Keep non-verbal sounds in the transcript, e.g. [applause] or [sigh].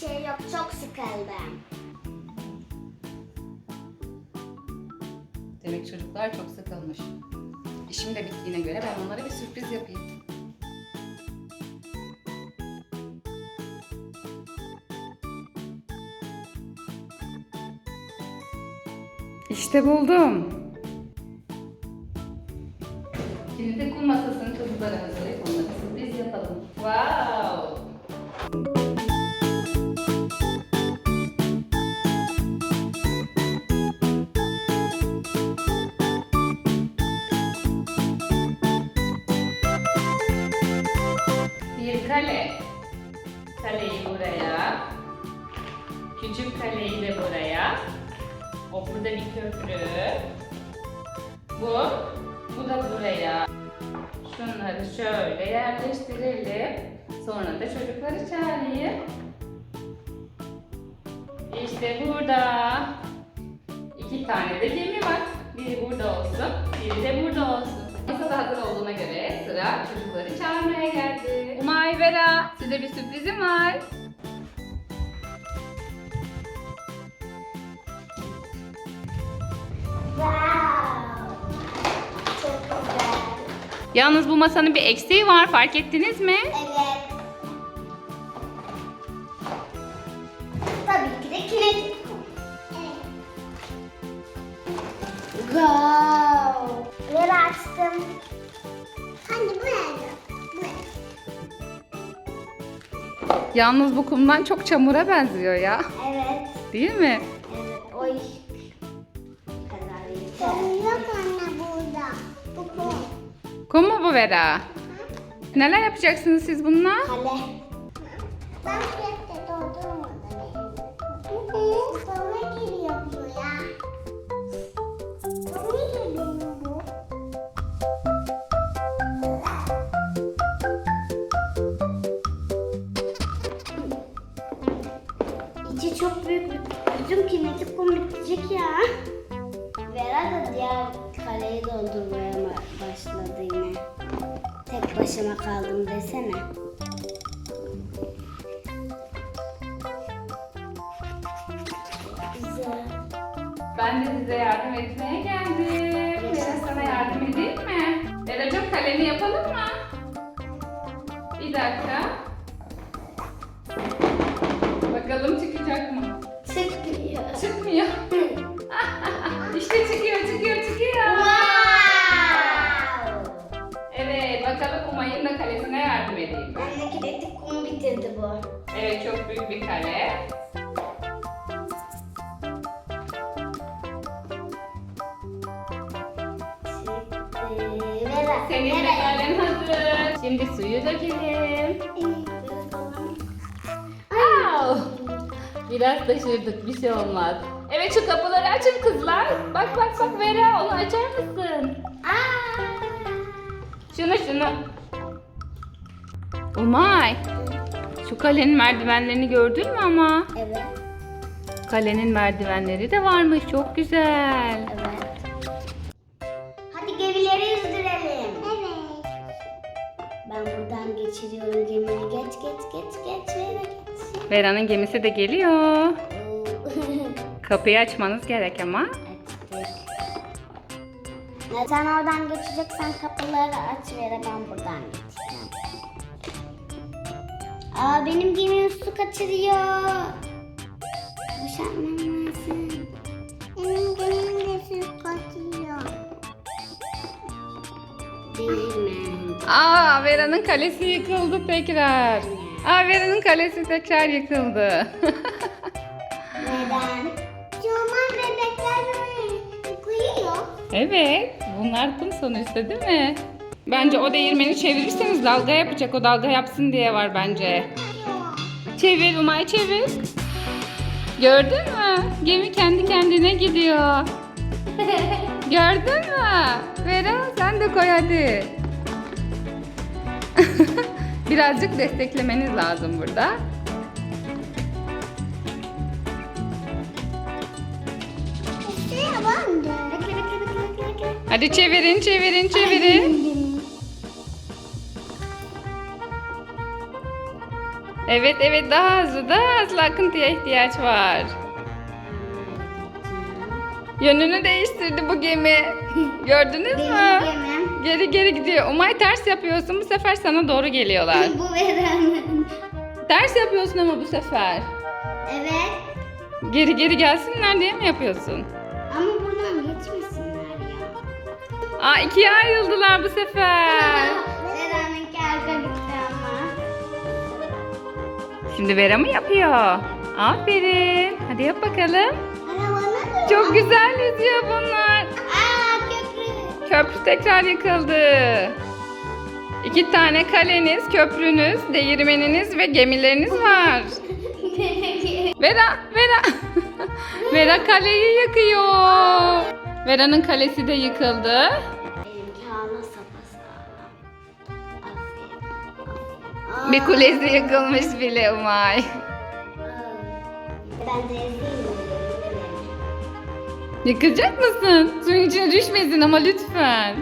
şey yok. Çok sıkıldım. Demek çocuklar çok sıkılmış. İşim de bittiğine göre ben onlara bir sürpriz yapayım. İşte buldum. Şimdi de kum masasını çocuklara hazırlayıp onlara kale. Kaleyi buraya. Küçük kaleyi de buraya. O burada bir köprü. Bu, bu da buraya. Şunları şöyle yerleştirelim. Sonra da çocukları çağırayım. İşte burada. İki tane de gemi var. Biri burada olsun, biri de burada olsun. Masa da hazır olduğuna göre sıra çocukları çağırmaya geldi. Umay Vera, size bir sürprizim var. Wow. Çok güzel. Yalnız bu masanın bir eksiği var, fark ettiniz mi? Evet. Açtım. Hani bu nerede? Bu Yalnız bu kumdan çok çamura benziyor ya. Evet. Değil mi? Evet. O iş kadar yeter. Yok anne burada. Bu kum. Kum mu bu Vera? Neler yapacaksınız siz bununla? Kale. Ben sürekli İçi çok büyük. Bütün kinetik kum bitecek ya. Vera da diğer kaleyi doldurmaya ma- başladı yine. Tek başıma kaldım desene. Güzel. Ben de size yardım etmeye geldim. Vera sana yardım edeyim mi? Veracığım kalemi yapalım mı? Bir dakika. Bakalım çıkacak mı? Çıkmıyor. Çıkmıyor. [laughs] işte çıkıyor, çıkıyor, çıkıyor. wow! Evet, bakalım Umay'ın da kalesine yardım edeyim. Anne kinetik kum bitirdi bu. Evet, çok büyük bir kale. Senin de kalen hazır. Şimdi suyu dökelim. Biraz taşırdık, bir şey olmaz. Evet şu kapıları açın kızlar. Bak bak bak Vera, onu açar mısın? Aa! Şunu şunu. Umay, şu kalenin merdivenlerini gördün mü ama? Evet. Kalenin merdivenleri de varmış, çok güzel. Evet. Geçiriyorum gemiyi. Geç geç geç geç Vera geç. Vera'nın gemisi de geliyor. [laughs] Kapıyı açmanız gerek ama. Açtık. Sen oradan geçeceksen kapıları aç Vera ben buradan geçeceğim. Aa benim gemim su kaçırıyor. Boşaltmam lazım. Benim gemim de su kaçırıyor. Değil mi? Aa Vera'nın kalesi yıkıldı tekrar. Aa Vera'nın kalesi tekrar yıkıldı. Neden? Çoğuman bebekler yıkıyor. evet, bunlar kum sonuçta değil mi? Bence o değirmeni çevirirseniz dalga yapacak. O dalga yapsın diye var bence. Çevir Umay çevir. Gördün mü? Gemi kendi kendine gidiyor. [laughs] Gördün mü? Vera sen de koy hadi. Birazcık desteklemeniz lazım burada. Hadi çevirin, çevirin, çevirin. Evet evet daha hızlı daha hızlı akıntıya ihtiyaç var. Yönünü değiştirdi bu gemi. Gördünüz Benim mü? Geri geri gidiyor. Umay ters yapıyorsun bu sefer sana doğru geliyorlar. [laughs] Bu Vera'nın. ters yapıyorsun ama bu sefer. Evet. Geri geri gelsinler diye mi yapıyorsun? Ama buradan geçmesinler ya. Aa ikiye ayrıldılar bu sefer. Vera'nınki arka gitti ama. Şimdi Vera mı yapıyor? Aferin. Hadi yap bakalım. Çok güzel yüzüyor köprü. Tekrar yıkıldı. İki tane kaleniz, köprünüz, değirmeniniz ve gemileriniz var. [laughs] Vera, Vera. [laughs] Vera kaleyi yıkıyor. Vera'nın kalesi de yıkıldı. Bir kulesi yıkılmış bile Umay. Ben de Yıkacak mısın? Suyun içine düşmesin ama lütfen.